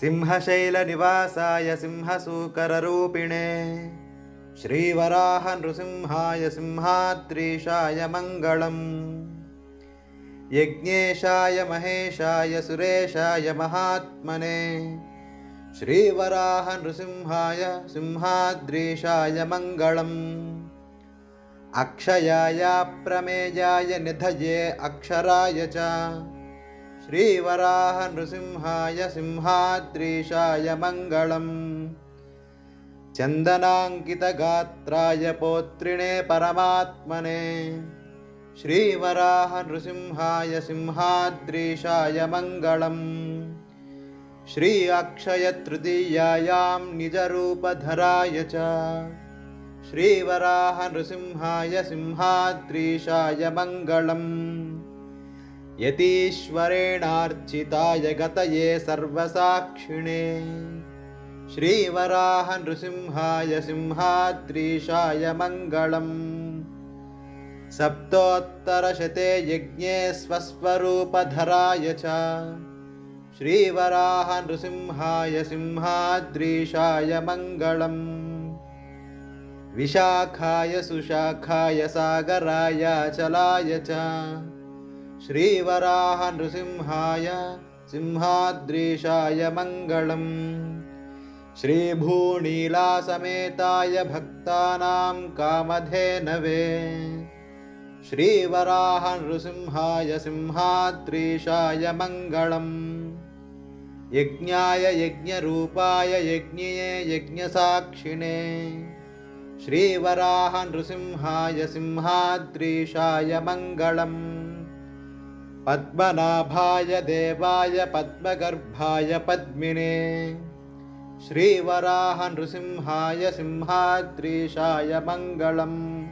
सिंहशैलनिवासाय सिंहसूकररूपिणे श्रीवराह नृसिंहाय सिंहाद्रीशाय मङ्गलम् यज्ञेशाय महेशाय सुरेशाय महात्मने श्रीवराह नृसिंहाय सिंहाद्रीशाय मङ्गलम् अक्षयाय प्रमेयाय निधये अक्षराय च। श्रीवराह नृसिंहाय सिंहाद्रीशाय मङ्गलम्। चन्दनाङ्कितगात्राय पौत्रिणे परमात्मने। श्रीवराह नृसिंहाय सिंहाद्रीशाय श्री अक्षयतृतीयायां निजरूपधराय च श्रीवराह नृसिंहाय सिंहाद्रीशाय मङ्गलम्। यतीश्वरेणार्चिताय गतये सर्वसाक्षिणे। श्रीवराह नृसिंहाय सिंहाद्रीशाय मङ्गलम्। सप्तोत्तरशते यज्ञे स्वस्वरूपधराय च श्रीवराह नृसिंहाय सिंहाद्रीशाय मङ्गलम् विशाखाय सुशाखाय सागराय चलाय च। श्रीवराह नृसिंहाय सिंहाद्रीशाय मङ्गलम्। श्रीभूनीलासमेताय भक्तानां कामधेनवे। श्रीवराह नृसिंहाय सिंहाद्रीशाय मङ्गलम्। यज्ञाय यज्ञरूपाय यज्ञिये यज्ञसाक्षिणे श्रीवराह नृसिंहाय सिंहाद्रीशाय मङ्गलम्। पद्मनाभाय देवाय पद्मगर्भाय पद्मिने। श्रीवराह नृसिंहाय सिंहाद्रीशाय मङ्गलम्।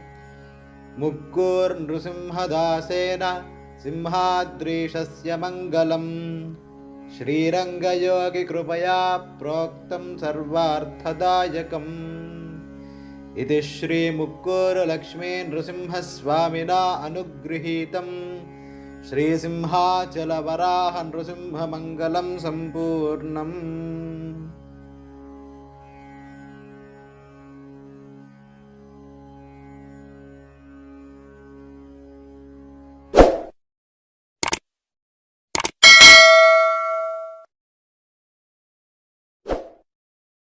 मुक्कुर्नृसिंहदासेन सिंहाद्रीशस्य मङ्गलम्। श्रीरङ्गयोगिकृपया प्रोक्तं सर्वार्थदायकम् ఇది శ్రీ ముక్కోరు లక్ష్మీ నృసింహస్వామినా అనుగృహీతం శ్రీ వరాహ నృసింహమంగళం సంపూర్ణం.